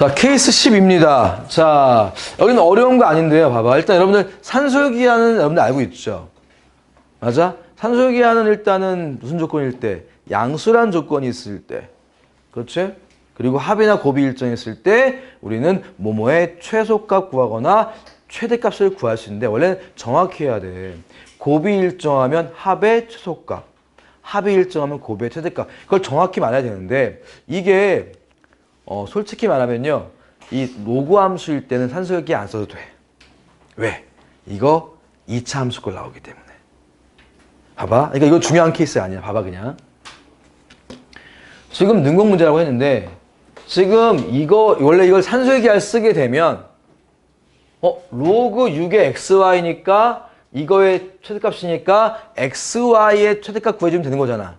자, 케이스 10입니다. 자, 여기는 어려운 거 아닌데요. 봐봐. 일단 여러분들 산술기하는 여러분들 알고 있죠? 맞아? 산술기하는 일단은 무슨 조건일 때? 양수란 조건이 있을 때. 그렇지? 그리고 합이나 곱이 일정했을 때 우리는 모모의 최소값 구하거나 최대값을 구할 수 있는데 원래는 정확히 해야 돼. 곱이 일정하면 합의 최소값, 합이 일정하면 곱의 최대값. 그걸 정확히 말해야 되는데 이게 어, 솔직히 말하면요. 이 로그 함수일 때는 산술기 안 써도 돼. 왜? 이거 2차 함수 걸 나오기 때문에. 봐봐. 그러니까 이거 중요한 케이스 아니야. 봐봐 그냥. 지금 능곡 문제라고 했는데 지금 이거 원래 이걸 산술기할 쓰게 되면 어 로그 6의 xy니까 이거의 최대값이니까 xy의 최대값 구해주면 되는 거잖아.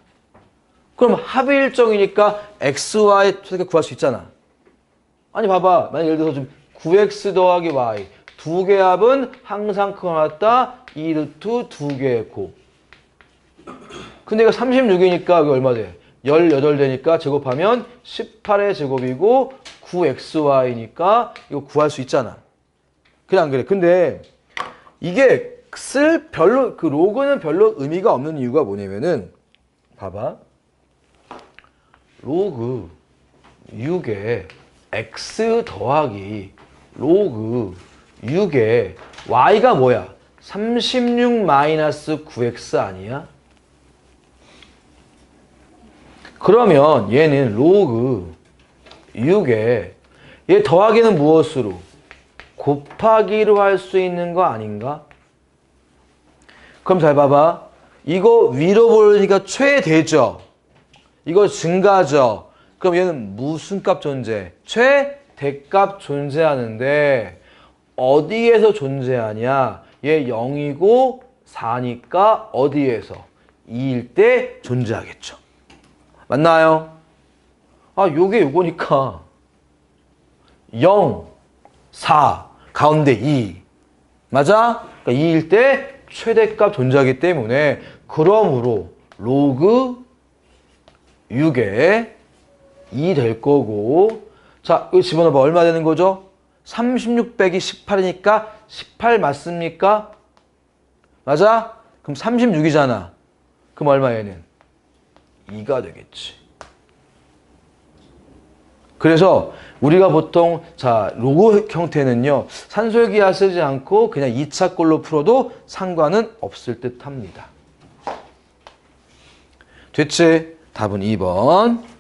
그럼 합의 일정이니까 xy 최대값 구할 수 있잖아. 아니 봐봐. 만약 예를 들어서 좀 9x 더하기 y 두 개 합은 항상 크거나 같다 2 루트 두 개의 곱. 근데 이거 36이니까 여기 얼마 돼? 18 되니까 제곱하면 18의 제곱이고 9xy니까 이거 구할 수 있잖아. 안 그래? 근데 이게 쓸 별로 그 로그는 별로 의미가 없는 이유가 뭐냐면은 봐봐. 로그 6에 x 더하기 로그 6에 y가 뭐야? 36 마이너스 9x 아니야? 그러면 얘는 로그 6에 얘 더하기는 무엇으로? 곱하기로 할 수 있는 거 아닌가? 그럼 잘 봐봐. 이거 위로 보려니까 최대죠. 이거 증가죠. 그럼 얘는 무슨 값 존재? 최대값 존재하는데 어디에서 존재하냐? 얘 0이고 4니까 어디에서? 2일 때 존재하겠죠. 맞나요? 아, 요게 요거니까 0, 4, 가운데 2. 맞아? 그러니까 2일 때 최대값 존재하기 때문에 그러므로 로그 6에 2 될 거고 자, 이거 집어넣어봐. 얼마 되는 거죠? 36 빼기 18이니까 18 맞습니까? 맞아? 그럼 36이잖아. 그럼 얼마 얘는? 2가 되겠지. 그래서 우리가 보통 자 로고 형태는요 산술기하 쓰지 않고 그냥 2차 꼴로 풀어도 상관은 없을 듯 합니다. 됐지? 답은 2번.